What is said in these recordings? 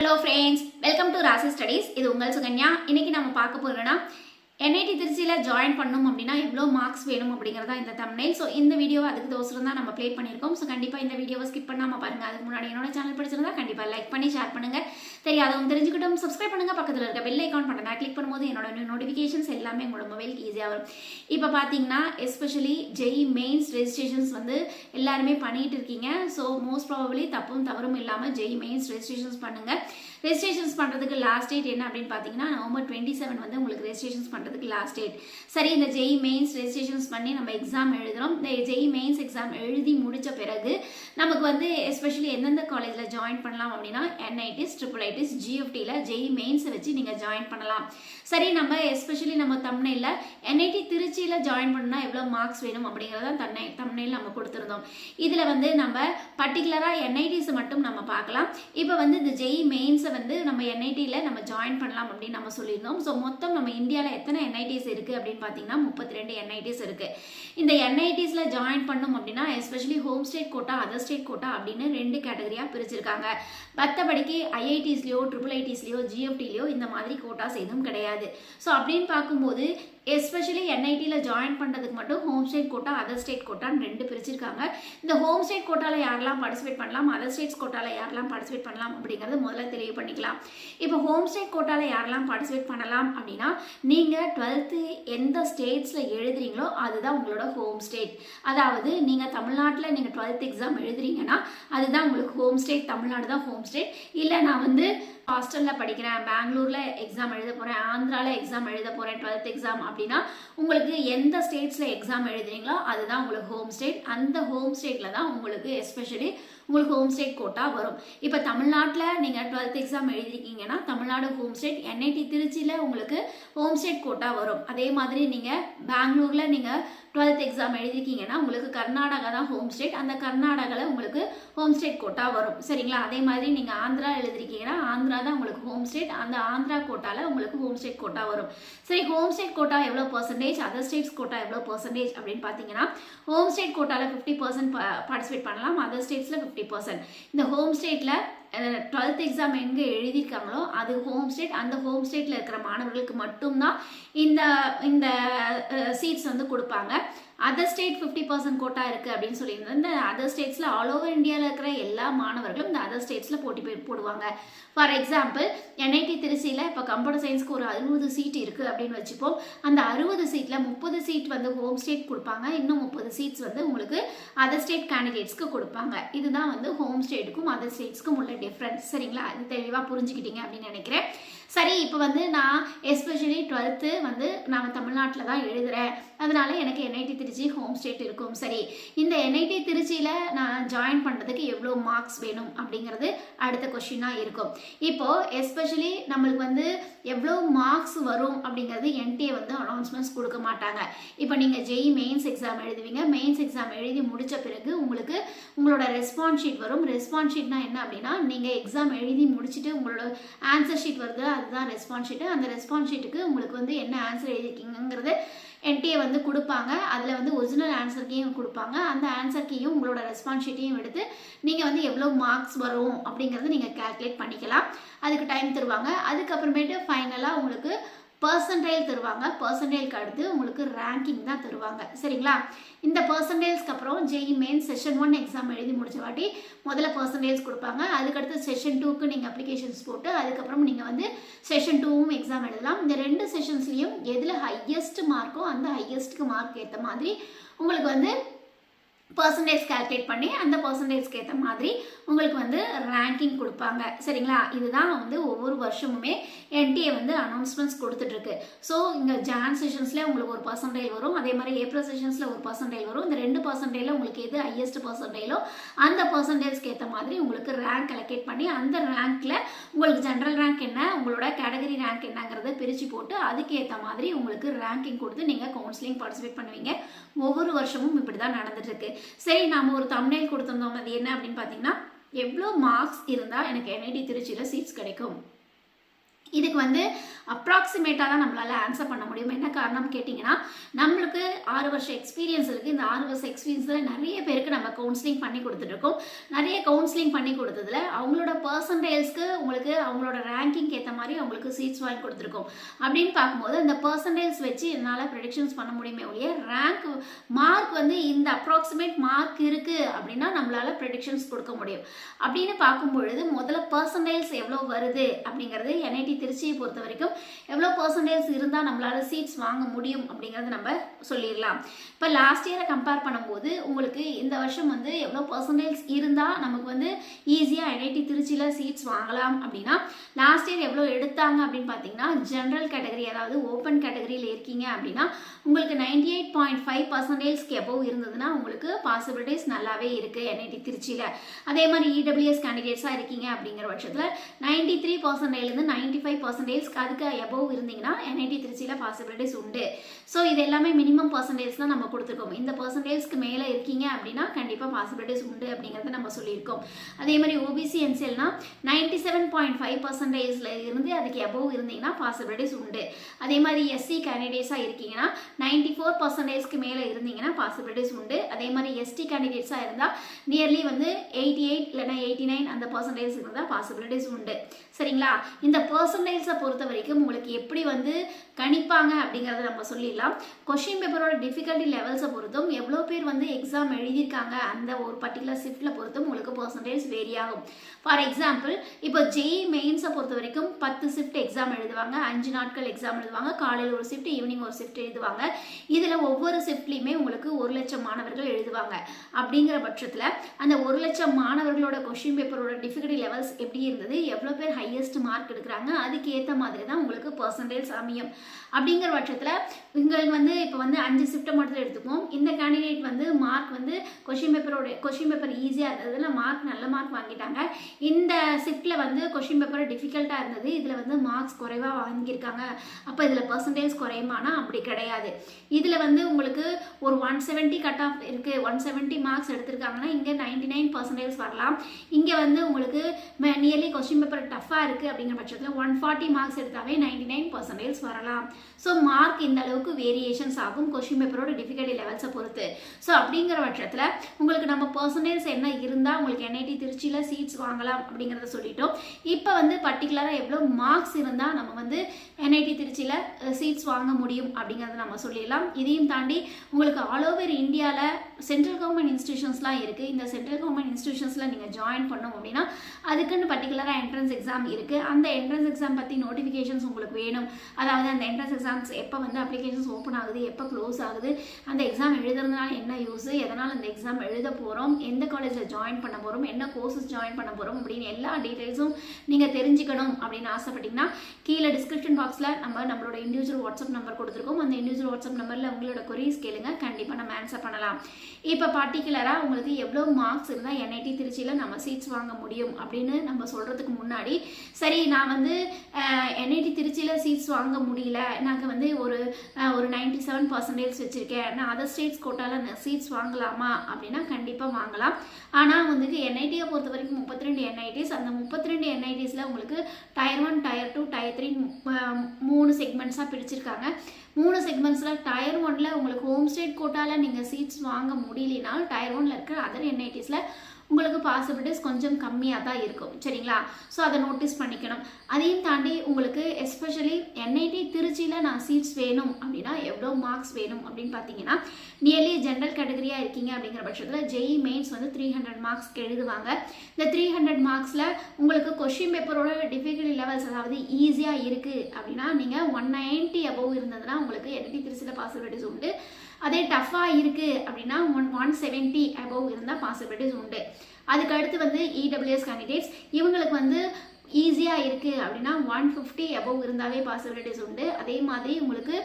Hello friends welcome to Rasi studies இது உங்கள் சுகன்யா. இன்னைக்கு நம்ம பார்க்க போகிறோன்னா என்ஐடி திருச்சியில் ஜாயின் பண்ணணும் அப்படின்னா எவ்வளோ மார்க்ஸ் வேணும் அப்படிங்கிறதா இந்த தமிழ் ஸோ இந்த வீடியோ அதுக்கு தோசரம் தான் நம்ம ப்ளே பண்ணியிருக்கோம். ஸோ கண்டிப்பாக இந்த வீடியோவை ஸ்கிப் பண்ணாமல் பாருங்கள் அதுக்கு முன்னாடி என்னோட சேனல் பிடிச்சிருந்தா கண்டிப்பாக லைக் பண்ணி ஷேர் பண்ணுங்கள் தெரியாதவங்க தெரிஞ்சுக்கிட்டும். சப்ஸ்கிரைப் பண்ணுங்கள் பக்கத்தில் இருக்க பெல் ஐக்கான் பட்டனை கிளிக் பண்ணும்போது என்னோட நோட்டிஃபிகேஷன்ஸ் எல்லாமே உங்களோட மொபைலுக்கு ஈஸியாக வரும். இப்போ பார்த்தீங்கன்னா எஸ்பெஷலி ஜெய் மெயின்ஸ் ரெஜிஸ்ட்ரேஷன்ஸ் வந்து எல்லாருமே பண்ணிகிட்டு இருக்கீங்க. ஸோ மோஸ்ட் ப்ராபபிளி தப்பும் தவறும் இல்லாமல் ஜெய் மெயின்ஸ் ரெஜிஸ்ட்ரேஷன்ஸ் பண்ணுங்கள் ரெஜிஸ்ட்ரேஷன்ஸ் பண்ணுறதுக்கு லாஸ்ட் டேட் என்ன அப்படின்னு பார்த்தீங்கன்னா நவம்பர் டுவெண்ட்டி செவன் வந்து உங்களுக்கு ரெஜிஸ்ட்ரேஷன்ஸ் பண்ணுறதுக்கு லாஸ்ட் டேட் சரி இந்த ஜெய் மெயின்ஸ் ரெஜிஸ்ட்ரேஷன்ஸ் பண்ணி நம்ம எக்ஸாம் எழுதுகிறோம் இந்த ஜெய் மெயின்ஸ் எக்ஸாம் எழுதி முடித்த பிறகு நமக்கு வந்து எஸ்பெஷலி எந்தெந்த காலேஜில் ஜாயின் பண்ணலாம் அப்படின்னா என்ஐடிஸ் ட்ரிபிள் ஐடிஸ் ஜிஎஃப்டியில் ஜெய் மெயின்ஸை வச்சு நீங்கள் ஜாயின் பண்ணலாம். சரி நம்ம எஸ்பெஷலி நம்ம தமிழில் என்ஐடி திருச்சியில் ஜாயின் பண்ணால் எவ்வளோ மார்க்ஸ் வேணும் அப்படிங்கிறத தன்னை தமிழில் நம்ம கொடுத்துருந்தோம். இதில் வந்து நம்ம பர்டிகுலராக என்ஐடிஸை மட்டும் நம்ம பார்க்கலாம். இப்போ வந்து இந்த ஜெய் மெயின் நம்ம என்ஐடியில் நம்ம ஜாயின் பண்ணலாம் அப்படின்னு நம்ம சொல்லியிருந்தோம். ஸோ மொத்தம் நம்ம இந்தியாவில் எத்தனை என்ஐடிஸ் இருக்குது அப்படின்னு பார்த்தீங்கன்னா முப்பத்தி ரெண்டு என்ஐடிஸ் இருக்குது இந்த என்ஐடிஸில் ஜாயின் பண்ணோம் அப்படின்னா especially home state quota other state quota அப்படின்னு ரெண்டு கேட்டகரியாக பிரிச்சிருக்காங்க. மற்றபடிக்கு ஐஐடிஸ்லையோ ட்ரிபிள் ஐடிஸ்லையோ ஜிஎஃப்டிலையோ இந்த மாதிரி கோட்டாஸ் எதுவும் கிடையாது. ஸோ அப்படின்னு பார்க்கும்போது எஸ்பெஷலி என்ஐடியில் ஜாயின் பண்ணுறதுக்கு மட்டும் home state quota other state கோட்டான்னு ரெண்டு பிரிச்சிருக்காங்க. இந்த ஹோம் ஸ்டேட் கோட்டாவில் யாரெல்லாம் பார்ட்டிசிபேட் பண்ணலாம் அதர் ஸ்டேட்ஸ் கோட்டாவில் யாரெல்லாம் பார்ட்டிசிபேட் பண்ணலாம் அப்படிங்கிறது முதல்ல தெளிவு பண்ணிக்கலாம். இப்போ ஹோம் ஸ்டேட் கோட்டாவில் யாரெல்லாம் பார்ட்டிசிபேட் பண்ணலாம் அப்படின்னா நீங்கள் டுவெல்த்து எந்த ஸ்டேட்ஸில் எழுதுறீங்களோ அதுதான் உங்களோட ஹோம் ஸ்டேட் அதாவது நீங்கள் தமிழ்நாட்டில் நீங்கள் டுவெல்த் எக்ஸாம் எழுதுறீங்கன்னா அதுதான் உங்களுக்கு ஹோம் ஸ்டேட் தமிழ்நாடு தான் ஹோம் ஸ்டேட் இல்லை நான் வந்து ஹாஸ்டலில் படிக்கிறேன் பெங்களூரில் எக்ஸாம் எழுத போகிறேன் ஆந்திராவில் எக்ஸாம் எழுத போகிறேன் டுவெல்த் எக்ஸாம் அப்படின்னா உங்களுக்கு எந்த ஸ்டேட்ஸில் எக்ஸாம் எழுதுறீங்களோ அதுதான் உங்களுக்கு ஹோம் ஸ்டேட் அந்த ஹோம் ஸ்டேட்டில் தான் உங்களுக்கு எஸ்பெஷலி உங்களுக்கு ஹோம் ஸ்டேட் கோட்டா வரும். இப்போ தமிழ்நாட்டில் நீங்கள் டுவெல்த் எக்ஸாம் எழுதிருக்கீங்கன்னா தமிழ்நாடு ஹோம் ஸ்டேட் என்ஐடி திருச்சியில் உங்களுக்கு ஹோம் ஸ்டேட் கோட்டா வரும். அதே மாதிரி நீங்கள் பெங்களூரில் நீங்கள் டுவெல்த் எக்ஸாம் எழுதிருக்கீங்கன்னா உங்களுக்கு கர்நாடகா தான் ஹோம் ஸ்டேட் அந்த கர்நாடகாவில் உங்களுக்கு ஹோம் ஸ்டேட் கோட்டா வரும். சரிங்களா? அதே மாதிரி நீங்கள் ஆந்திரா எழுதிருக்கீங்கன்னா ஆந்திரா தான் உங்களுக்கு ஹோம் ஸ்டேட் அந்த ஆந்திரா கோட்டாவில் உங்களுக்கு ஹோம் ஸ்டேட் கோட்டா வரும். சரி ஹோம் ஸ்டேட் கோட்டா எவ்வளோ பர்சன்டேஜ் அதர் ஸ்டேட்ஸ் கோட்டா எவ்வளோ பர்சன்டேஜ் அப்படின்னு பார்த்தீங்கன்னா ஹோம் ஸ்டேட் கோட்டாவில் ஃபிஃப்டி பர்சன்ட் பார்ட்டிசிபேட் பண்ணலாம். அதர் ஸ்டேட்ஸில் ஃபிஃப்டி பர்சன்ட் இந்த ஹோம் ஸ்டேட்டில் டுவெல்த் எக்ஸாம் எங்கே எழுதியிருக்காங்களோ அது ஹோம் ஸ்டேட் அந்த ஹோம் ஸ்டேட்டில் இருக்கிற மாணவர்களுக்கு மட்டும்தான் இந்த இந்த சீட்ஸ் வந்து கொடுப்பாங்க. Other state fifty percent quota இருக்குது அப்படின்னு சொல்லியிருந்தது. இந்த அதர் ஸ்டேட்ஸில் ஆல் ஓவர் இந்தியாவில் இருக்கிற எல்லா மாணவர்களும் இந்த அதர் ஸ்டேட்ஸில் போட்டி போய் போடுவாங்க. ஃபார் எக்ஸாம்பிள் என்ஐடி திருச்சியில் இப்போ கம்ப்யூட்டர் சயின்ஸ்க்கு ஒரு அறுபது சீட் இருக்குது அப்படின்னு வச்சுப்போம். அந்த அறுபது சீட்டில் முப்பது சீட் வந்து ஹோம் ஸ்டேட் கொடுப்பாங்க. இன்னும் முப்பது சீட்ஸ் வந்து உங்களுக்கு அதர் ஸ்டேட் கேண்டிடேட்ஸ்க்கு கொடுப்பாங்க. இதுதான் வந்து ஹோம் ஸ்டேட்டுக்கும் அதர் ஸ்டேட்ஸ்க்கும் உள்ள டிஃப்ரென்ஸ் சரிங்களா? இது தெளிவாக புரிஞ்சுக்கிட்டீங்க அப்படின்னு நினைக்கிறேன். சரி இப்போ வந்து நான் எஸ்பெஷலி டுவெல்த்து வந்து நான் தமிழ்நாட்டில் தான் எழுதுகிறேன் அதனால எனக்கு என்ஐடி திருச்சி ஹோம் ஸ்டேட் இருக்கும். சரி இந்த என்ஐடி திருச்சியில் நான் ஜாயின் பண்ணுறதுக்கு எவ்வளோ மார்க்ஸ் வேணும் அப்படிங்கிறது அடுத்த கொஷினாக இருக்கும். இப்போது எஸ்பெஷலி நம்மளுக்கு வந்து எவ்வளோ மார்க்ஸ் வரும் அப்படிங்கிறது என்டிஏ வந்து அனௌன்ஸ்மெண்ட்ஸ் கொடுக்க மாட்டாங்க. இப்போ நீங்கள் ஜெய் மெயின்ஸ் எக்ஸாம் எழுதுவீங்க. மெயின்ஸ் எக்ஸாம் எழுதி முடித்த பிறகு உங்களுக்கு உங்களோட ரெஸ்பான்ஸ் ஷீட் வரும். ரெஸ்பான்ஸ் ஷீட்னா என்ன அப்படின்னா நீங்கள் எக்ஸாம் எழுதி முடிச்சுட்டு உங்களோட ஆன்சர் ஷீட் வருது. அதுதான் ரெஸ்பான்ஸ் ஷீட்டு அந்த ரெஸ்பான்ஸ் ஷீட்டுக்கு உங்களுக்கு வந்து என்ன ஆன்சர் எழுதிருக்கீங்கிறது என்டிஏ வந்து கொடுப்பாங்க. அதில் வந்து ஒரிஜினல் ஆன்சர் கீயும் கொடுப்பாங்க. அந்த ஆன்சர் கீயும் உங்களோட ரெஸ்பான்ஸ் ஷீட்டையும் எடுத்து நீங்கள் வந்து எவ்வளோ மார்க்ஸ் வரும் அப்படிங்கிறத நீங்கள் கேல்குலேட் பண்ணிக்கலாம். அதுக்கு டைம் தருவாங்க. அதுக்கப்புறமேட்டு ஃபைனலாக உங்களுக்கு பர்சன்டைல் தருவாங்க. பர்சன்டைலுக்கு அடுத்து உங்களுக்கு ரேங்கிங் தான் தருவாங்க. சரிங்களா? இந்த பர்சன்டேஜ்க்கு அப்புறம் JEE main session one exam எழுதி முடிச்ச வாட்டி முதல்ல பர்சன்டேஜ் கொடுப்பாங்க. அதுக்கடுத்து செஷன் டூக்கு நீங்கள் அப்ளிகேஷன்ஸ் போட்டு அதுக்கப்புறம் நீங்கள் வந்து செஷன் டூவும் எக்ஸாம் எழுதலாம். இந்த ரெண்டு செஷன்ஸ்லேயும் எதில் ஹையஸ்ட் மார்க்கோ அந்த ஹையஸ்ட்டுக்கு மார்க் ஏற்ற மாதிரி உங்களுக்கு வந்து பர்சன்டேஜ் கால்குலேட் பண்ணி அந்த பர்சன்டேஜ்க்கு ஏற்ற மாதிரி உங்களுக்கு வந்து ரேங்கிங் கொடுப்பாங்க. சரிங்களா? இதுதான் வந்து ஒவ்வொரு வருஷமுமே என்டிஏ வந்து அனௌன்ஸ்மெண்ட்ஸ் கொடுத்துட்ருக்கு ஸோ இங்கே ஜான் செஷன்ஸில் உங்களுக்கு ஒரு பர்சன்டேஜ் வரும். அதே மாதிரி ஏப்ரல் செஷன்ஸில் ஒரு பர்சன்டேஜ் வரும். இந்த ரெண்டு பர்சன்டேஜில் உங்களுக்கு எது ஹையஸ்ட் பர்சன்டேஜோ அந்த பர்சன்டேஜ்க்கு ஏற்ற மாதிரி உங்களுக்கு ரேங்க் அலோகேட் பண்ணி அந்த ரேங்க்கில் உங்களுக்கு ஜென்ரல் ரேங்க் என்ன உங்களோட கேட்டகரி ரேங்க் என்னங்கிறத பிரித்து போட்டு அதுக்கு ஏற்ற மாதிரி உங்களுக்கு ரேங்கிங் கொடுத்து நீங்கள் கவுன்சிலிங் பார்ட்டிசிபேட் பண்ணுவீங்க. ஒவ்வொரு வருஷமும் இப்படி தான் நடந்துட்டுருக்கு. சரி நாம் ஒரு தமிழ் கொடுத்துருந்தோம் அது என்ன அப்படின்னு பார்த்தீங்கன்னா எவ்வளோ மார்க்ஸ் இருந்தால் எனக்கு என்ஐடி திருச்சியில் சீட்ஸ் கிடைக்கும். இதுக்கு வந்து அப்ராக்சிமேட்டாக தான் நம்மளால் ஆன்சர் பண்ண முடியும். என்ன காரணம் கேட்டிங்கன்னா நம்மளுக்கு ஆறு வருஷம் எக்ஸ்பீரியன்ஸ் இருக்குது இந்த ஆறு வருஷம் எக்ஸ்பீரியன்ஸில் நிறைய பேருக்கு நம்ம கவுன்சிலிங் பண்ணி கொடுத்துட்ருக்கோம். நிறைய கவுன்சிலிங் பண்ணி கொடுத்ததுல அவங்களோட பர்சன்டேஜ்க்கு உங்களுக்கு அவங்களோட ரேங்கிங் ஏற்ற மாதிரி அவங்களுக்கு சீட்ஸ் வாங்கி கொடுத்துருக்கோம். அப்படின்னு பார்க்கும்போது அந்த பர்சன்டேஜ் வச்சு என்னால் ப்ரெடிக்ஷன்ஸ் பண்ண முடியுமே ஒழிய ரேங்க் மார்க் வந்து இந்த அப்ராக்சிமேட் மார்க் இருக்குது அப்படின்னா நம்மளால் ப்ரெடிக்ஷன்ஸ் கொடுக்க முடியும். அப்படின்னு பார்க்கும் பொழுது முதல்ல பர்சன்டேஜ் எவ்வளோ வருது அப்படிங்கிறது என்ஐடி திருச்சியை பொறுத்த வரைக்கும் எவ்வளோ பர்சன்டேஜ் இருந்தால் நம்மளால் சீட்ஸ் வாங்க முடியும் அப்படிங்கிறத நம்ம சொல்லிடலாம். இப்போ லாஸ்ட் இயரை கம்பேர் பண்ணும்போது உங்களுக்கு இந்த வருஷம் வந்து எவ்வளோ பர்சன்டேஜ் இருந்தால் நமக்கு வந்து ஈஸியாக என்ஐடி திருச்சியில் சீட்ஸ் வாங்கலாம் அப்படின்னா லாஸ்ட் இயர் எவ்வளோ எடுத்தாங்க அப்படின்னு பார்த்தீங்கன்னா ஜென்ரல் கேட்டகரி அதாவது ஓப்பன் கேட்டகரியில் இருக்கீங்க அப்படின்னா உங்களுக்கு நைன்டி எயிட் பாயிண்ட் ஃபைவ் பர்சன்டேஜ்க்கு எபோவ் இருந்ததுன்னா உங்களுக்கு பாசிபிலிட்டிஸ் நல்லாவே இருக்குது என்ஐடி திருச்சியில். அதே மாதிரி இடபிள்யூஎஸ் கேண்டிடேட்ஸாக இருக்கீங்க அப்படிங்கிற பட்சத்தில் நைன்டி த்ரீ பர்சன்டேஜ்லேருந்து நைன்டி ஃபைவ் ஃபைவ் பர்சன்டேஜ்க்கு அதுக்கு எபோவ் இருந்தீங்கன்னா என்ஐடி திருச்சியில் பாசிபிலிட்டிஸ் உண்டு. ஸோ இது எல்லாமே மினிமம் பர்சன்டேஜ் தான் நம்ம கொடுத்துருக்கோம். இந்த பர்சன்டேஜ்க்கு மேலே இருக்கீங்க அப்படின்னா கண்டிப்பாக பாசிபிலிட்டிஸ் உண்டு அப்படிங்கிறத நம்ம சொல்லியிருக்கோம். அதே மாதிரி ஓபிசி என்சிஎல்னா நைன்டி செவன் பாயிண்ட் ஃபைவ் பர்சன்டேஜில் இருந்து அதுக்கு எபோவ் இருந்தீங்கன்னா பாசிபிலிட்டிஸ் உண்டு. அதே மாதிரி எஸ்சி கேண்டிடேட்ஸாக இருக்கீங்கன்னா நைன்டி ஃபோர் பர்சன்டேஜ்க்கு மேலே இருந்தீங்கன்னா பாசிபிலிட்டிஸ் உண்டு. அதே மாதிரி எஸ்டி கேண்டிடேட்ஸாக இருந்தால் நியர்லி வந்து எயிட்டி எயிட் இல்லைனா எயிட்டி நைன் அந்த பர்சன்டேஜ் இருந்தால் பாசிபிலிட்டிஸ் உண்டு. சரிங்களா? இந்த பர்சன் பர்சன்டைல்ஸை பொறுத்த வரைக்கும் உங்களுக்கு எப்படி வந்து கணிப்பாங்க அப்படிங்கிறத நம்ம சொல்லிடலாம். கொஷின் பேப்பரோட டிஃபிகல்ட்டி லெவல்ஸை பொறுத்தும் எவ்வளோ பேர் வந்து எக்ஸாம் எழுதியிருக்காங்க அந்த ஒரு பர்டிகுலர் ஷிஃப்ட்டில் பொறுத்தும் உங்களுக்கு பர்சன்டேஜ் வேரி ஆகும். ஃபார் எக்ஸாம்பிள் இப்போ ஜெய் மெயின்ஸை பொறுத்த வரைக்கும் பத்து ஷிஃப்ட் எக்ஸாம் எழுதுவாங்க அஞ்சு நாட்கள் எக்ஸாம் எழுதுவாங்க காலையில் ஒரு ஷிஃப்ட் ஈவினிங் ஒரு ஷிஃப்ட் எழுதுவாங்க. இதில் ஒவ்வொரு ஷிஃப்ட்லேயுமே உங்களுக்கு ஒரு லட்சம் மாணவர்கள் எழுதுவாங்க. அப்படிங்கிற பட்சத்தில் அந்த ஒரு லட்சம் மாணவர்களோட கொஷின் பேப்பரோட டிஃபிகல்ட்டி லெவல்ஸ் எப்படி இருந்தது? எவ்வளோ பேர் ஹையஸ்ட் மார்க் எடுக்கிறாங்க? அதுக்கு ஏற்ற மாதிரி தான் உங்களுக்கு பர்சன்டேஜ் அமையும். அப்படிங்கிற பட்சத்தில் உங்களுக்கு வந்து இப்போ வந்து அஞ்சு ஷிஃப்ட்டை மட்டும் எடுத்துப்போம் இந்த கேண்டிடேட் வந்து மார்க் வந்து கொஷின் பேப்பரோட கொஷின் பேப்பர் ஈஸியாக இருந்ததில் மார்க் நல்ல மார்க் வாங்கிட்டாங்க. இந்த ஷிஃப்ட்டில் வந்து கொஷின் பேப்பர் டிஃபிகல்ட்டாக இருந்தது. இதில் வந்து மார்க்ஸ் குறைவாக வாங்கியிருக்காங்க. அப்போ இதில் பர்சன்டேஜ் குறையுமானா? அப்படி கிடையாது. இதில் வந்து உங்களுக்கு ஒரு ஒன் செவன்ட்டி கட் ஆஃப் இருக்குது ஒன் செவன்ட்டி மார்க்ஸ் எடுத்திருக்காங்கன்னா இங்கே நைன்டி நைன் பர்சன்டேஜ் வரலாம். இங்கே வந்து உங்களுக்கு நியர்லி கொஸ்டின் பேப்பர் டஃப்பாக இருக்குது அப்படிங்கிற பட்சத்தில் ஒன் ஃபார்ட்டி மார்க்ஸ் எடுத்தாவே நைன்டி நைன் பர்சன்டேஜ் வரலாம். ஸோ மார்க் இந்த அளவுக்கு வேரியேஷன்ஸ் ஆகும். கொஸ்டின் பேப்பரோட டிஃபிகல்ட்டி லெவல்ஸை பொறுத்து. ஸோ அப்படிங்கிற பட்சத்தில் உங்களுக்கு நம்ம பர்சன்டேஜ் என்ன இருந்தால் உங்களுக்கு என்ஐடி திருச்சியில் சீட்ஸ் வாங்கலாம் அப்படிங்கிறத சொல்லிட்டோம். இப்போ வந்து பர்டிகுலராக எவ்வளோ மார்க்ஸ் இருந்தால் நம்ம வந்து என்ஐடி திருச்சியில் சீட்ஸ் வாங்க முடியும் அப்படிங்கிறத நம்ம சொல்லிடலாம். இதையும் தாண்டி உங்களுக்கு ஆல் ஓவர் இந்தியாவில் சென்ட்ரல் கவர்மெண்ட் இன்ஸ்டியூஷன்ஸ்லாம் இருக்குது இந்த சென்ட்ரல் கவர்மெண்ட் இன்ஸ்டியூஷன்ஸில் நீங்கள் ஜாயின் பண்ணோம் அப்படின்னா அதுக்குன்னு பர்டிகுலராக என்ட்ரன்ஸ் எக்ஸாம் இருக்குது அந்த என்ட்ரன்ஸ் எக்ஸாம் பற்றி நோட்டிஃபிகேஷன்ஸ் உங்களுக்கு வேணும். அதாவது அந்த என்ட்ரன்ஸ் எக்ஸாம்ஸ் எப்போ வந்து அப்ளிகேஷன்ஸ் ஓப்பன் ஆகுது எப்போ க்ளோஸ் ஆகுது அந்த எக்ஸாம் எழுதுறதுனால என்ன யூஸ் எதனால் அந்த எக்ஸாம் எழுத போகிறோம் எந்த காலேஜில் ஜாயின் பண்ண போகிறோம் என்ன கோர்சஸ் ஜாயின் பண்ண போகிறோம் அப்படின்னு எல்லா டீட்டெயில்ஸும் நீங்கள் தெரிஞ்சுக்கணும் அப்படின்னு ஆசைப்பட்டீங்கன்னா கீழே டிஸ்கிரிப்ஷன் பாக்ஸில் நம்ம நம்மளோட இண்டிவிஜுவல் வாட்ஸ்அப் நம்பர் கொடுத்துருக்கோம். அந்த இண்டிவிஜுவல் வாட்ஸ்அப் நம்பரில் உங்களோட கொரீஸ் கேளுங்க. கண்டிப்பாக நம்ம ஆன்சர் பண்ணலாம். இப்போ பர்டிகுலராக உங்களுக்கு எவ்வளோ மார்க்ஸ் இருந்தால் என்ஐடி திருச்சியில் நம்ம சீட்ஸ் வாங்க முடியும் அப்படின்னு நம்ம சொல்கிறதுக்கு முன்னாடி சரி நான் வந்து என்ஐடி திருச்சியில் சீட்ஸ் வாங்க முடியல. நாங்கள் வந்து ஒரு ஒரு நைன்டி செவன் பர்சன்டேஜ் வச்சுருக்கேன். நான் அதர் ஸ்டேட்ஸ் கோட்டாவில் அந்த சீட்ஸ் வாங்கலாமா? அப்படின்னா கண்டிப்பாக வாங்கலாம். ஆனால் வந்துட்டு என்ஐடியை பொறுத்த வரைக்கும் முப்பத்தி ரெண்டு என்ஐடிஸ் அந்த முப்பத்தி ரெண்டு என்ஐடிஸில் உங்களுக்கு tier one tier two tier three மூணு செக்மெண்ட்ஸாக பிரிச்சிருக்காங்க. மூணு செக்மெண்ட்ஸில் டயர் ஒனில் உங்களுக்கு ஹோம் ஸ்டேட் கோட்டாவில் நீங்கள் சீட்ஸ் வாங்க முடியலனால் டயர் ஒனில் இருக்கிற அதர் என்ஐடிஸில் உங்களுக்கு பாசிபிலிட்டிஸ் கொஞ்சம் கம்மியாக தான் இருக்கும். சரிங்களா? ஸோ அதை நோட்டீஸ் பண்ணிக்கணும். அதையும் தாண்டி உங்களுக்கு எஸ்பெஷலி என்ஐடி திருச்சியில் நான் சீட்ஸ் வேணும் அப்படின்னா எவ்வளோ மார்க்ஸ் வேணும் அப்படின்னு பார்த்தீங்கன்னா நியர்லி ஜென்ரல் கேட்டகரியாக இருக்கீங்க அப்படிங்கிற பட்சத்தில் ஜெய் மெயின்ஸ் வந்து த்ரீ ஹண்ட்ரட் மார்க்ஸ்க்கு எழுதுவாங்க. இந்த த்ரீ ஹண்ட்ரட் மார்க்ஸில் உங்களுக்கு கொஷின் பேப்பரோட டிஃபிகல்டி லெவல்ஸ் அதாவது ஈஸியாக இருக்குது அப்படின்னா நீங்கள் ஒன் நைன்ட்டி அபவ் இருந்ததுன்னா உங்களுக்கு என்ஐடி திருச்சியில் பாசிபிலிட்டிஸ் உண்டு. அதே டஃப்பாக இருக்குது அப்படின்னா ஒன் ஒன் செவன்ட்டி அபவ் இருந்தால் பாசிபிலிட்டிஸ் உண்டு. அதுக்கு அடுத்து வந்து இடபிள்யூஎஸ் கேண்டிடேட்ஸ் இவங்களுக்கு வந்து ஈஸியாக இருக்குது அப்படின்னா ஒன் ஃபிஃப்டி அபவ் இருந்தாவே பாசிபிலிட்டிஸ் உண்டு. அதே மாதிரி உங்களுக்கு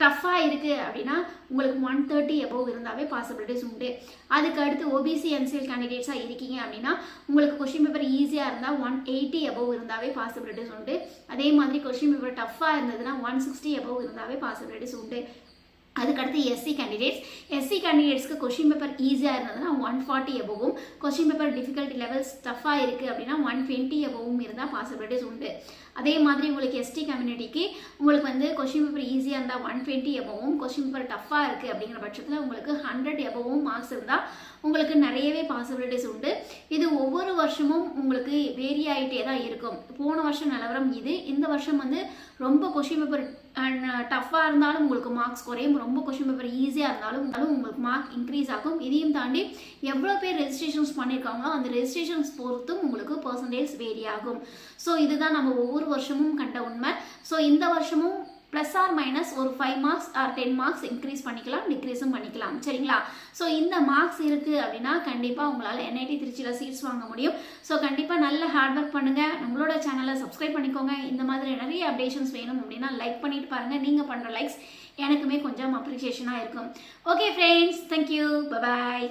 டஃப்பாக இருக்குது அப்படின்னா உங்களுக்கு ஒன் தேர்ட்டி எபோவ் இருந்தாவே பாசிபிலிட்டிஸ் உண்டு. அதுக்கு அடுத்து ஓபிசி என்சிஎல் கேண்டிடேட்ஸாக இருக்கீங்க அப்படின்னா உங்களுக்கு கொஷின் பேப்பர் ஈஸியாக இருந்தால் ஒன் எயிட்டி எபோவ் இருந்தாவே பாசிபிலிட்டிஸ் உண்டு. அதே மாதிரி கொஷின் பேப்பர் டஃப்பாக இருந்ததுன்னா ஒன் சிக்ஸ்டி எபோவ் இருந்தாவே பாசிபிலிட்டிஸ் உண்டு. அதுக்கடுத்து எஸ்சி கேண்டிடேட்ஸ் எஸ்சி கேண்டிடேட்ஸ்க்கு கொஷின் பேப்பர் ஈஸியாக இருந்ததுன்னா ஒன் ஃபார்ட்டி எபோவும் கொஷின் பேப்பர் டிஃபிகல்ட்டி லெவல்ஸ் டஃப்பாக இருக்குது அப்படின்னா ஒன் டுவெண்ட்டி எபோவும் இருந்தால் பாசிபிலிட்டிஸ் உண்டு. அதே மாதிரி உங்களுக்கு எஸ்டி கம்யூனிட்டிக்கு உங்களுக்கு வந்து கொஷின் பேப்பர் ஈஸியாக இருந்தால் ஒன் டுவெண்ட்டி எபோவும் கொஷின் பேப்பர் டஃப்பாக இருக்குது அப்படிங்கிற பட்சத்தில் உங்களுக்கு ஹண்ட்ரட் எபோவும் மார்க்ஸ் இருந்தால் உங்களுக்கு நிறையவே பாசிபிலிட்டிஸ் உண்டு. இது ஒவ்வொரு வருஷமும் உங்களுக்கு வேரி ஆகிட்டே தான் இருக்கும். போன வருஷம் நிலவரம் இது. இந்த வருஷம் வந்து ரொம்ப கொஷின் பேப்பர் டஃப்பாக இருந்தாலும் உங்களுக்கு மார்க்ஸ் குறையும். ரொம்ப கொஷின் பேப்பர் ஈஸியாக இருந்தாலும் இருந்தாலும் உங்களுக்கு மார்க் இன்க்ரீஸ் ஆகும். இதையும் தாண்டி எவ்வளோ பேர் ரெஜிஸ்ட்ரேஷன்ஸ் பண்ணியிருக்காங்களோ அந்த ரெஜிஸ்ட்ரேஷன்ஸ் பொறுத்தும் உங்களுக்கு பர்சன்டேஜ் வேரி ஆகும். ஸோ இதுதான் நம்ம ஒவ்வொரு வருஷமும் கண்ட உண்மை. ஸோ இந்த வருஷமும் ப்ளஸ் ஆர் மைனஸ் ஒரு five marks or ten marks increase பண்ணிக்கலாம் டிக்ரீஸும் பண்ணிக்கலாம். சரிங்களா? ஸோ இந்த மார்க்ஸ் இருக்குது அப்படின்னா கண்டிப்பாக உங்களால் என்ஐடி திருச்சியில் சீட்ஸ் வாங்க முடியும். ஸோ கண்டிப்பாக நல்ல ஹார்ட் ஒர்க் பண்ணுங்கள் நம்மளோட சேனலை சப்ஸ்கிரைப் பண்ணிக்கோங்க. இந்த மாதிரி நிறைய அப்டேஷன்ஸ் வேணும் அப்படின்னா லைக் பண்ணிட்டு பாருங்கள் நீங்கள் பண்ணுற லைக்ஸ் எனக்குமே கொஞ்சம் அப்ரிசியேஷனாக இருக்கும். Okay friends thank you bye bye